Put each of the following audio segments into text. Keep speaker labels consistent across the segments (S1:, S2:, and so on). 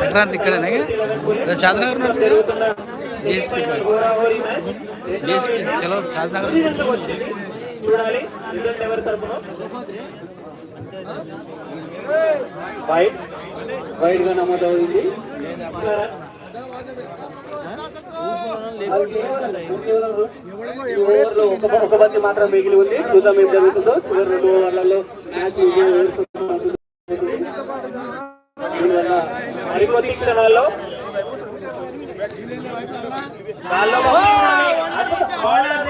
S1: సంక్రాంతి ఇక్కడనే రేపు Shadnagar DSP DSP చలో షాద్నగర్
S2: చూడాలి ఎవరి తరపున వైట్ వైట్గా నమోదవుతుంది. ఒక ఒక బంతి మాత్రం మిగిలి ఉంది చూద్దాం ఏం జరుగుతుందో చివరి రెండు ఓవర్లలో మ్యాచ్ విజయం ఎవరు సొంతం దీనివల్ల మరికొద్ది క్షణాల్లో కాళ్ళలో బౌలర్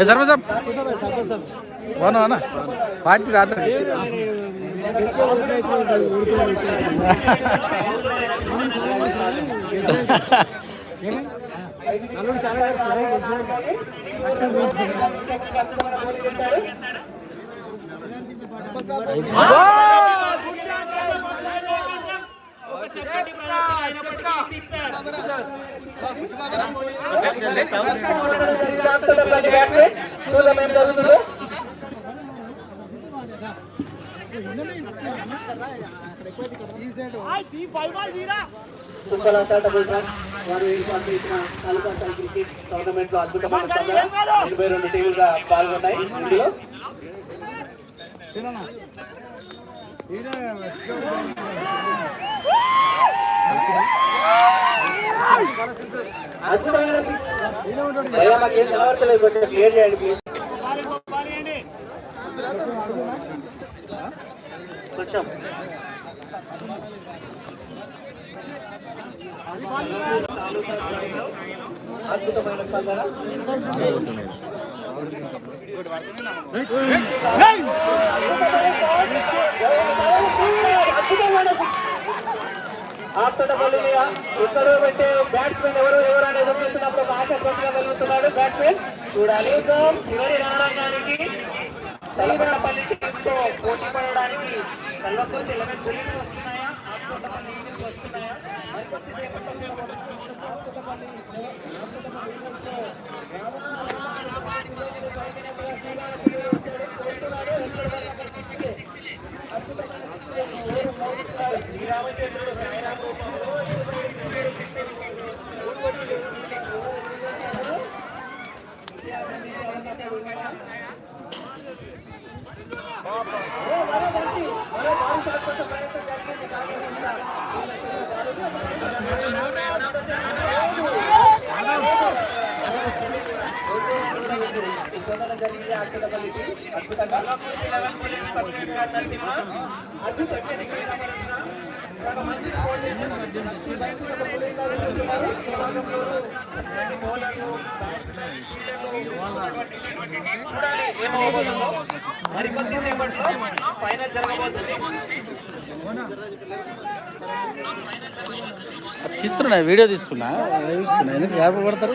S1: ఏ సర్వ సాబ్ అవునా అవునా పార్టీ రాత్రి.
S2: చూద్దాం ఏం జరుగుతుందో కుంభలాట డబుల్ రన్ వారు ఏర్పాటు చేసిన క్రికెట్ టోర్నమెంట్లో అద్భుతమైన స్పందన ఎనభై రెండు టీములుగా పాల్గొన్నాయి. ఇందులో? కొంచెం క్లియర్ కొంచెం అద్భుతమైన స్పందన. అద్భుతమైన ఆప్తటపల్లి ఎక్కడో పెట్టే బ్యాట్స్మెన్ ఎవరు ఎవరు అనేది చూస్తున్నప్పుడు ఒక ఆశ కొద్దిగా కలుగుతున్నాడు బ్యాట్స్మెన్ చూడాలి చివరి రణరంగానికి తెలంగాణపల్లి టీంతో పోటీ పడడానికి కల్వకుర్తి ఎలెవెన్ గురించి వస్తున్నాయా ఆప్తటపల్లి నుంచి వస్తున్నాయా మరికొద్దిసేపట్లో ఆప్తటపల్లి చూడాలి ఏమవబోతుందో మరికొద్ది సేపట్లో ఫైనల్ జరగబోతుంది
S1: తీస్తున్నా. వీడియో తీస్తున్నా. ఎందుకు గారు పడతారు?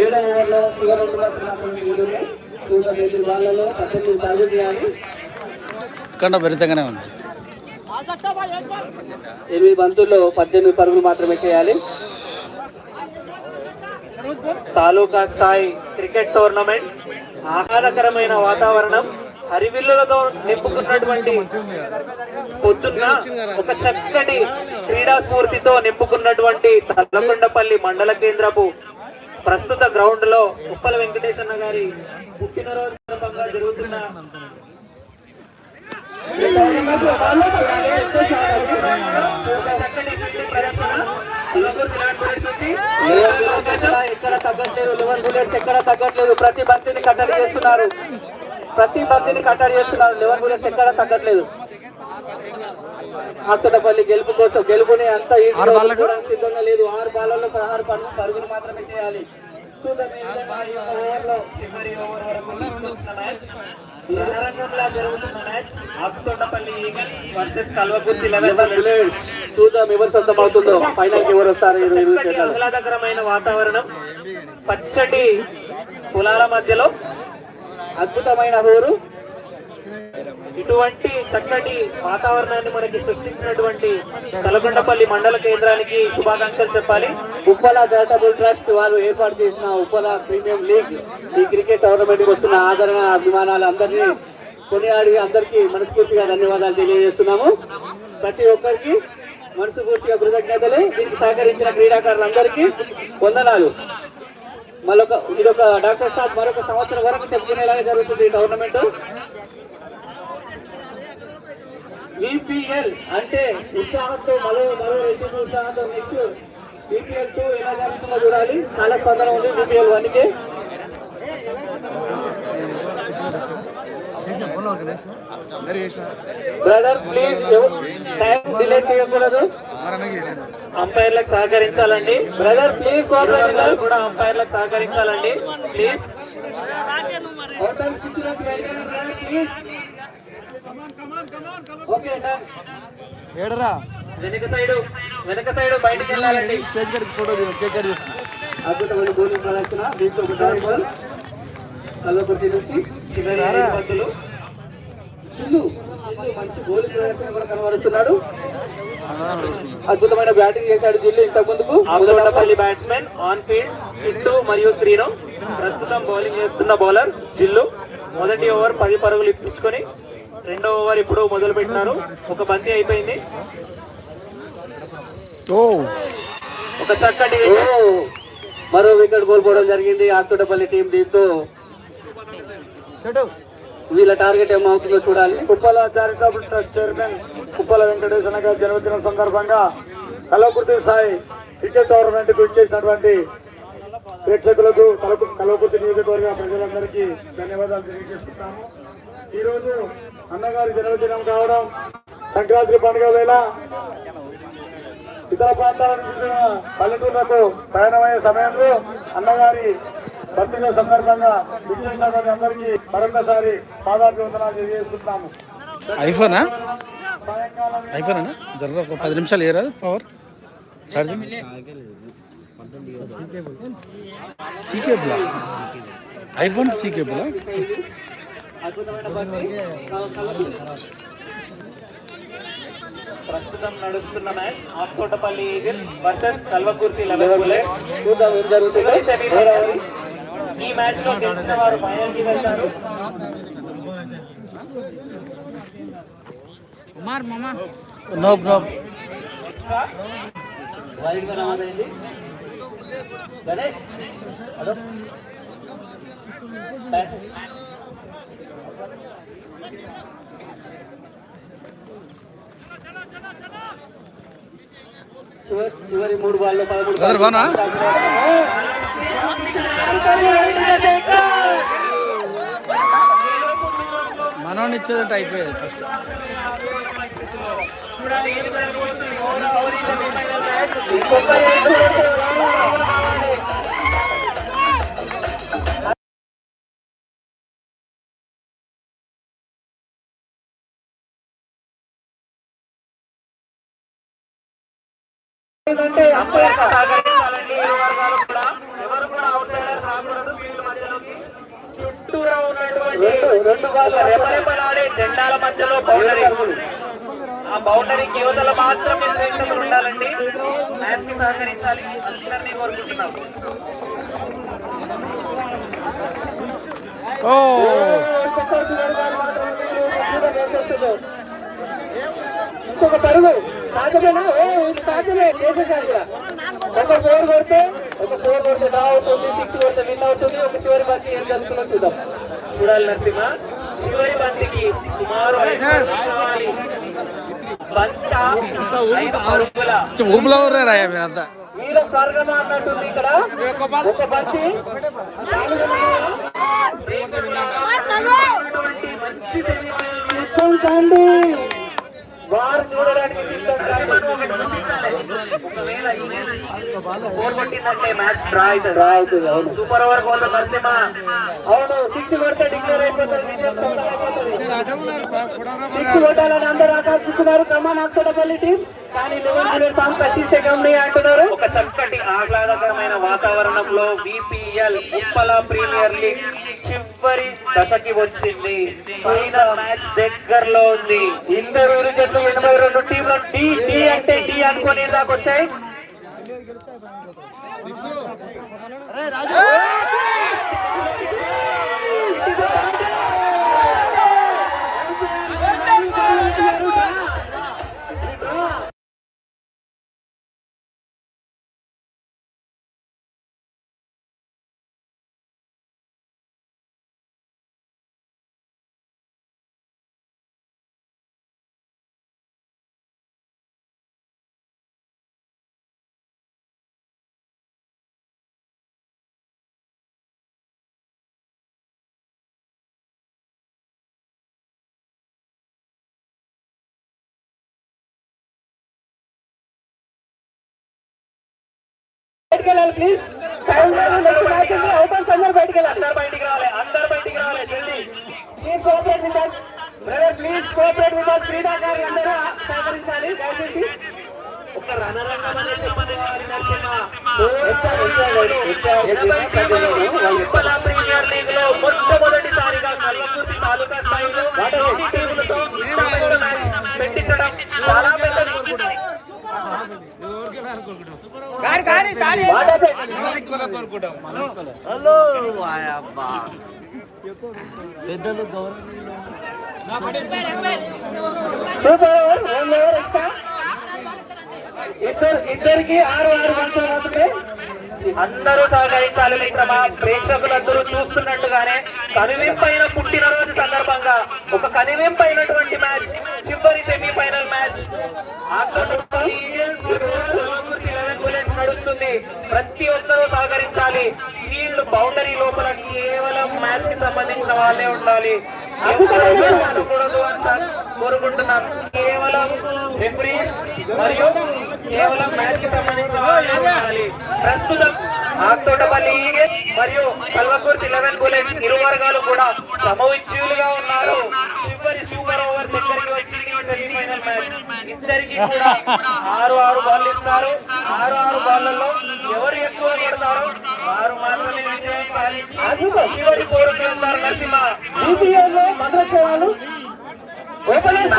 S2: ఏడో ఓవర్లో చివరి రెండు వరకు తొమ్మిది చూసిన ఎనిమిది బాళ్ళలో పద్దెనిమిది సాగు చేయాలి.
S1: కండ భరితంగానే ఉంది.
S2: ఎనిమిది బంతుల్లో పద్దెనిమిది పరుగులు మాత్రమే చేయాలి. తాలూకా స్థాయి క్రికెట్ టోర్నమెంట్ ఆహ్లాదకరమైన వాతావరణం హరివిల్లులతో నింపుకున్నటువంటి పొద్దున్న ఒక చక్కటి క్రీడా స్ఫూర్తితో నింపుకున్నటువంటి తల్లకొండపల్లి మండల కేంద్రపు ప్రస్తుత గ్రౌండ్లో ఉప్పల వెంకటేశ్వర గారి పుట్టినరోజు సందర్భంగా జరుగుతున్న ఎక్కడ తగ్గట్లేదు లివర్ బుల్లెట్స్ ఎక్కడ తగ్గట్లేదు ప్రతి భక్తిని కట్టడి చేస్తున్నారు. ప్రతి భక్తిని కట్టడి చేస్తున్నారు లివర్ బుల్లెట్స్ ఎక్కడ తగ్గట్లేదు. అత్తడపల్లి గెలుపు కోసం గెలుపుని అంత సిద్ధంగా లేదు. ఆరు బాలలో పదహారు పరుగు పరుగులు మాత్రమే చేయాలి. చూద్దాం ఎవరు సొంతం అవుతుందో ఫైనల్కి ఎవరు వస్తారు ఆహ్లాదకరమైన వాతావరణం. పచ్చటి పొలాల మధ్యలో. అద్భుతమైన హోరు. ఇటువంటి చక్కటి వాతావరణాన్ని మనకి సృష్టించినటువంటి తలకొండపల్లి మండల కేంద్రానికి శుభాకాంక్షలు చెప్పాలి. ఉప్పల చారిటబుల్ ట్రస్ట్ వారు ఏర్పాటు చేసిన ఉప్పల ప్రీమియం లీగ్ ఈ క్రికెట్ టోర్నమెంట్ వస్తున్న ఆదరణ అభిమానాలు అందరినీ కొనియాడి అందరికీ మనస్ఫూర్తిగా ధన్యవాదాలు తెలియజేస్తున్నాము. ప్రతి ఒక్కరికి మనస్ఫూర్తిగా కృతజ్ఞతలు. దీనికి సహకరించిన క్రీడాకారులందరికీ వందనాలు. మరొక ఇదొక డాక్టర్ సాబ్ మరొక సంవత్సరం వరకు చెప్పుకునేలాగా జరుగుతుంది ఈ టోర్నమెంట్. విపిఎల్ అంటే ఉత్సాహంతో మరో మరో రెట్టింపు ఉత్సాహంతో నెక్స్ట్ విపిఎల్ టూ ఎలా జరుగుతుందో చూడాలి. చాలా స్పందన ఉంది విపిఎల్ వన్కి బ్రదర్ ప్లీజ్ టైం డిలే చేయకూడదు. అంపైర్లకు సహకరించాలండి. బ్రదర్ ప్లీజ్ కోఆపరేట్ కూడా అంపైర్లకు సహకరించాలండి ప్లీజ్ ప్లీజ్
S3: ఏడరా?
S2: వెనక సైడ్ వెనక సైడ్ బయటికి వెళ్ళాలండి
S3: స్టేజ్ కడికి ఫోటో దిగు కేక్ కట్ చేస్తుంది
S2: అద్భుతమైన బౌలింగ్ ప్రదర్శన దీంట్లో ఒక డాట్ బాల్. కల్వకుర్తి నుంచి చివరి ఐదు బంతులు. చిల్లు మంచి బౌలింగ్ ప్రదర్శన కూడా కనబరుస్తున్నాడు. అద్భుతమైన బ్యాటింగ్ చేశాడు జిల్లు ఇంతకు ముందుకు. ఆంధ్రపల్లి బ్యాట్స్మెన్ ఆన్ ఫీల్డ్ హిట్టు మరియు శ్రీను. ప్రస్తుతం బౌలింగ్ చేస్తున్న బౌలర్ జిల్లు. మొదటి ఓవర్ పది పరుగులు ఇప్పించుకొని రెండో ఓవర్ ఇప్పుడు మొదలు పెట్టినారు ఒక బంతి అయిపోయింది.
S3: ఓ.
S2: ఒక చక్కటి మరో వికెట్ కోల్పోవడం జరిగింది ఆకుటపల్లి టీం దీంతో. వీళ్ళ టార్గెట్ ఏమవుతుందో చూడాలి.
S3: Uppala charitable trust chairman Uppala Venkateswara గారి జన్మదిన సందర్భంగా కలవకుర్తి సాయి క్రికెట్ టోర్నమెంట్కు ఇచ్చేసినటువంటి ప్రేక్షకులకు కలవ- కలవకుర్తి నియోజకవర్గ ప్రజలందరికీ ధన్యవాదాలు తెలియజేసుకుంటాము. ఈరోజు అన్నగారి జన్మదినం కావడం సంక్రాంతి పండుగ వేళ ఇతర ప్రాంతాల నుంచి పల్లెటూర్లకు ప్రయాణమయ్యే సమయంలో అన్నగారి బర్త్డే సందర్భంగా విచ్చేసినటువంటి అందరికీ మరొకసారి పాదాభివందనాలు తెలియజేసుకుంటాము
S1: ఐఫోనా? ఐఫోనా? జర ఒక పది నిమిషాలు ఏరా? పవర్. ఛార్జింగ్ సీ కేబులా ఐఫోన్ సీ కేబులా
S2: అద్భుతమైన ప్రస్తుతం నడుస్తున్న match ఆఫ్కోటపల్లి eagle versus Kalwakurthy eleven bullets చూద్దాం ఏం జరుగుతుంది. ఈ మ్యాచ్లో గెలిచిన వారు ఫైనల్కి వెళ్తారు
S1: నో నో
S2: వైడ్గా నమోదైంది గణేష్? చివరి మూడు బాల్లో
S1: మనోని ఇచ్చేదంటే అయిపోయేది ఫస్ట్
S2: ఏంటంటే అంపైర్ సహకరించాలండి ఇరు వర్గాలు కూడా ఎవరు కూడా అవుట్ సైడర్స్ రాకూడదు ఫీల్డ్ మధ్యలోకి. చుట్టూరా ఉన్నటువంటి రెండు రెపరెపలాడే జెండాల మధ్యలో బౌండరీ. ఆ బౌండరీ యువతల మాత్రమే ప్రేక్షకులు ఉండాలండి. మ్యాచ్కి సహకరించాలి. అందరినీ కోరుకుంటున్నాం.
S1: ఓ
S2: ఒక్కొక్క చివరి బాల్ మాత్రం
S1: పోరాటం ఏం చేస్తుందో ఇంకొక పరుగు సాధ్యమేనా? ఓ ఇది సాధ్యమే. చేసేసారు ఒక ఫోర్ కొడితే ఒక ఫోర్ కొడితే డ్రా అవుతుంది సిక్స్ కొడితే విన్ అవుతుంది. ఒక చివరి బంతి ఏం జరుగుతుందో చూద్దాం. చూడాలి నరసింహ. చివరి బంతికి సుమారు
S4: ఊపులో రాయా మీరంతా?
S1: స్వర్గం అన్నట్టుంది ఇక్కడ. ఒక బంతి వారు చూడడానికి సిద్ధం ఫోర్ కొట్టిందంటే మ్యాచ్ డ్రా అవుతుంది డ్రా అవుతుంది అవును సూపర్ ఓవర్ గోల్ నరసింహ అవును సిక్స్ కొడితే డిక్లేర్ అయిపోతుంది. విజయం సిక్స్ కొట్టాలని అందరూ ఆకాంక్షిస్తున్నారు. కమాన్ అక్తోటపల్లి టీం కానీ లెవెన్ ప్లేయర్స్ కసీసే కంపెనీ అంటున్నారు. ఒక చక్కటి ఆహ్లాదకరమైన వాతావరణంలో విపిఎల్ ఉప్పల ప్రీమియర్ లీగ్ చివరి దశకి వచ్చింది. ఫైనల్ మ్యాచ్ దగ్గరలో ఉంది. ఇద్దరు ఇరు జట్లు ఎనభై రెండు టీంలు డి డి అంటే డి అనుకొని దాకా వచ్చాయి బయటికి వెళ్ళాలి ప్లీజ్ టైం లేదు నెక్స్ట్ మ్యాచ్ ఉంది. అవుట్ అందరూ బయటికి వెళ్ళాలి అందరూ బయటికి రావాలి అందరూ బయటికి రావాలి. జల్దీ. Please cooperate with us. Brother please cooperate with us. క్రీడాకారులు అందరూ సహకరించాలి దయచేసి. ఒక రణరంగమనే చెప్పుకోవాలి నరసింహ. ఎనభై టీములు ఉప్పల ప్రీమియర్ లీగ్లో మొట్టమొదటిసారిగా కల్వకుర్తి తాలూకా స్థాయిలో ఎన్ని టీములతో పెట్టించడం చాలా పెద్ద విషయం. సూపర్ ఇద్దరికి ఆరు ఆరు గంటలు మాత్రమే అందరూ సహకరించాలి. మిత్రమా ప్రేక్షకులందరూ చూస్తున్నట్టుగానే కనువింపైన పుట్టినరోజు సందర్భంగా ఒక కనువింపైనటువంటి మ్యాచ్ చివరి సెమీఫైనల్ మ్యాచ్. నడుస్తుంది. ప్రతి ఒక్కరూ సహకరించాలి. ఫీల్డ్ బౌండరీ లోపల కేవలం మ్యాచ్కి సంబంధించిన వాళ్ళే ఉండాలి. ఆడకూడదు అని సార్ కోరుకుంటున్నాం కేవలం రెఫరీ మరియు కేవలం మ్యాచ్కి సంబంధించిన వాళ్ళే ఉండాలి. ప్రస్తుతం ఆక్తోటపల్లి ఈగల్స్ మరియు కల్వకుర్తి లెవెన్ బుల్లెట్స్ ఇరు వర్గాలు కూడా సమవిచ్యులుగా ఉన్నారు. ఇద్దరికి కూడా ఆరు ఆరు బాల్ ఇస్తారు. ఆరు ఆరు బాళ్ళలో ఎవరు ఎక్కువ కొడతారో వారు మాత్రమే విజయం సాధించి చివరి కోరుకు వెళ్తారు నరసింహ. లో మంత్రక్షేమాలు ఓపెనర్స్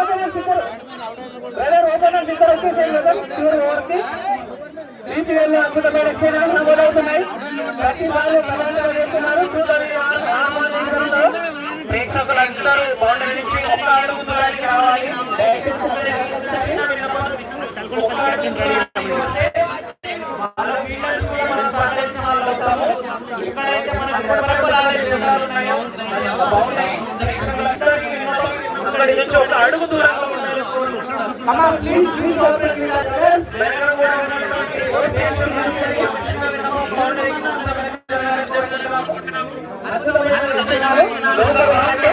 S1: ఓపెనర్స్ ఇద్దరు బ్రదర్ ఓపెనర్స్ ఇద్దరు వచ్చేసాయి కదా చివరి ఓవర్కి బీపీఎల్ అద్భుతమైన క్షణాలు నమోదవుతున్నాయి ప్రతి వాళ్ళు సమానంగా చేస్తున్నారు చూడాలి ప్రేక్షకులందరూ బౌండరీ నుంచి ఒక్క అడుగు దూరానికి రావాలి ఎక్కడైతే ఉన్నాయో, అక్కడి నుంచి ఒక అడుగు దూరంలో నుంచి చిన్న విన్నపం బౌండరీకి సంబంధించిన జరుగుతున్నాము. అద్భుతమైన విషయాలు. లోపల వాళ్ళకి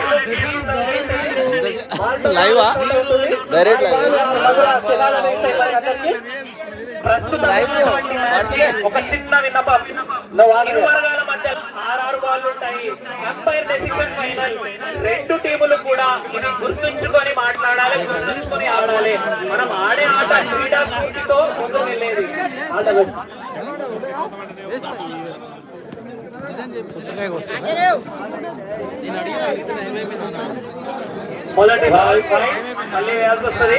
S4: లైవా? Direct live.
S1: ఒక చిన్న విన్నపం. ఇరు వర్గాల మధ్య ఆరారు బాల్ ఉంటాయి. అంపైర్ డెసిషన్ ఫైనల్ రెండు టీములు కూడా ఇది గుర్తుంచుకొని మాట్లాడాలి గుర్తుంచుకొని ఆడాలి. మనం ఆడే ఆట క్రీడా స్ఫూర్తితో ముందుకు వెళ్ళేది. ఆట
S4: పుచ్చకాయ వస్తుంది.
S1: మొదటి బాల్ మళ్ళీ వేయాల్సి వస్తుంది.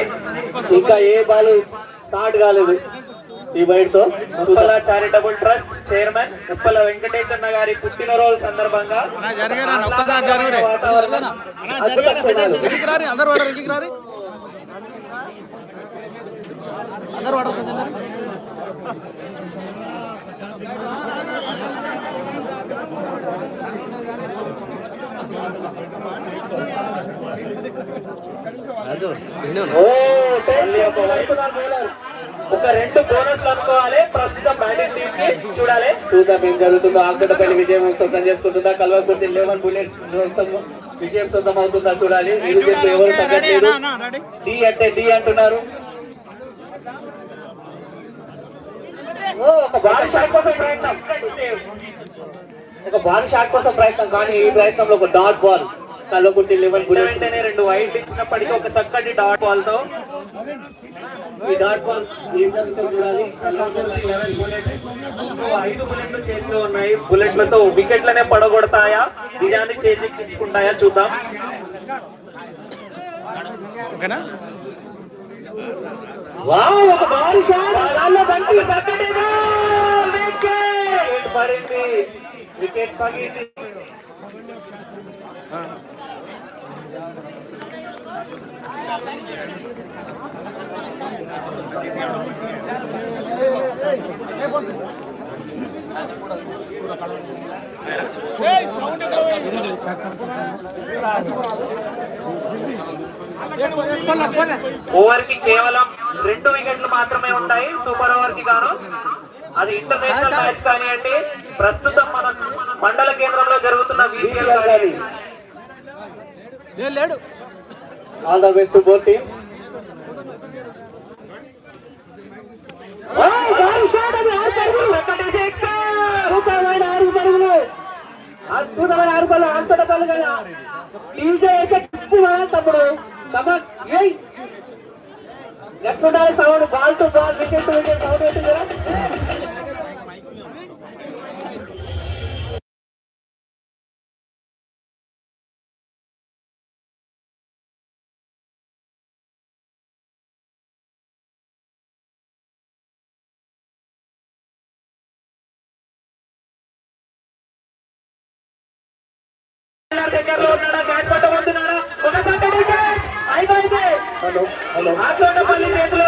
S1: ఇంకా ఏ బాల్ స్టార్ట్ కాలేదు ఈ వైడ్తో Uppala charitable trust chairman Uppala వెంకటేశన్న గారి పుట్టినరోజు సందర్భంగా.
S4: అందరు వాడరు ఇంటికి రారి అందరు వాడరు
S1: ఓ, మళ్ళీ ఒక రెండు బోనస్ అనుకోవాలి. ప్రస్తుతం బ్యాటింగ్ టీమ్కి చూడాలి. చూద్దాం ఏం జరుగుతుందో. ఆకుతపల్లి విజయం సొంతం చేసుకుంటుందా? కల్వకుర్తి లెవెన్ బుల్లెట్స్ విజయం సొంతం అవుతుందా చూడాలి. ఇరు జట్లు ఎవరు తగ్గట్లేదు. డి అంటే డి అంటున్నారు. ఓ, ఒక భారీ షాట్ కోసం ప్రయత్నం. ఒక భారీ షాట్ కోసం ప్రయత్నం కానీ ఈ ప్రయత్నంలో ఒక డాట్ బాల్ కల్వకుర్తి లెవెన్ వెంటనే రెండు వైట్ ఇచ్చినప్పటికీ ఒక చక్కటి డాట్ బాల్తో ఈ డాట్ బాల్ చూడాలి? ఐదు బుల్లెట్లు చేతిలో ఉన్నాయి. బుల్లెట్లతో వికెట్లనే పడగొడతాయా? నిజాన్ని చేజిక్కించుకుంటాయా? చూద్దాం.
S4: ఓకేనా?
S1: వావ్ ఒక భారీ షాట్ దానిలో బంతి చక్కటి బాల్ వికెట్ పడింది. వికెట్ పగింది ఓవర్కి కేవలం రెండు వికెట్లు మాత్రమే ఉంటాయి. సూపర్ ఓవర్కి గాను అది ఇంటర్నేషనల్ మ్యాచ్ కానివ్వండి ప్రస్తుతం మన మండల కేంద్రంలో జరుగుతున్న
S4: ఏ లేడు.
S1: All the best both teams అద్భుతమైన ఆరు పళ్ళు కదా డీజే అయితే తిప్పు మన తమ్ముడు. కమన్ ఏయ్ నెక్స్ట్ ఉండాలి sound ball to ball wicket to wicket sound అవుతుంది కదా దగ్గరలో ఉన్నాడా హలో హలో. చేతిలో